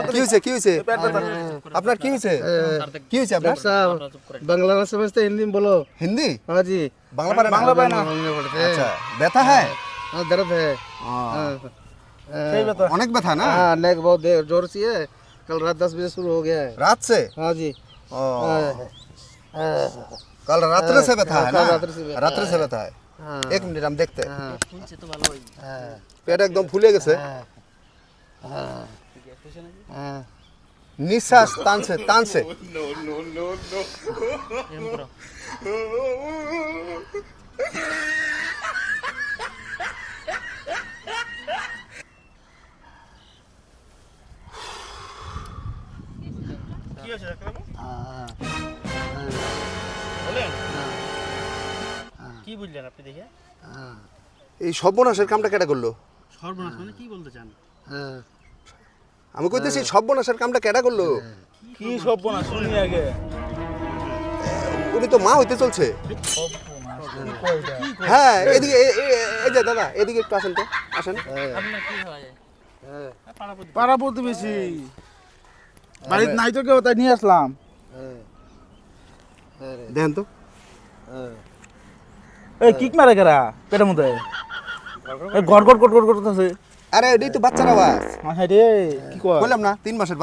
কি হয়েছে কি হয়েছে আপনার কি হয়েছে কি হয়েছে আপনার बांग्ला में समझते हिंदी में बोलो হিন্দি हाँ जी বাংলা পারে বাংলা পারে না আচ্ছা ব্যথা হ্যাঁ हाँ दर्द है অনেক ব্যথা না हाँ नेक बहुत देर जोर से है कल रात दस बजे शुरू हो गया है रात से हाँ जी ओ, हाँ कल रात्र से व्यथा है ना कल रात्र से व्यथा रात्र से व्यथा है हाँ এক মিনিট আমি দেখতে हाँ हाँ পেট একদম ফুলে গেছে हाँ हाँ হ্যাঁ। নিঃশ্বাস টানছে টানছে। হ্যাঁ, হ্যাঁ। কি বুঝলেন আপনি দেখে? এই সর্বনাশের কামটা কেটে করল? সর্বনাশ মানে কি বলতে চান? হ্যাঁ। আমি কইতেছি সর্বনাশের কামটা কেটা করল? কি সর্বনাশ শুনি আগে। উনি তো মা হইতে চলছে। হ্যাঁ এদিকে এই যে দাদা এদিকে একটু আসেন তো আসেন। পাড়া প্রতিবেশী। বাড়িতে নাই তো কেউ তাই নিয়ে আসলাম। দেখেন তো। এই কিক মারে কেরা পেটের মধ্যে? এই গড় গড় গড় গড় করতেছে। আরে এটাই তো বাচ্চার আওয়াজ। মাসাই রে কি কয় বললাম না তিন মাসের বাচ্চা।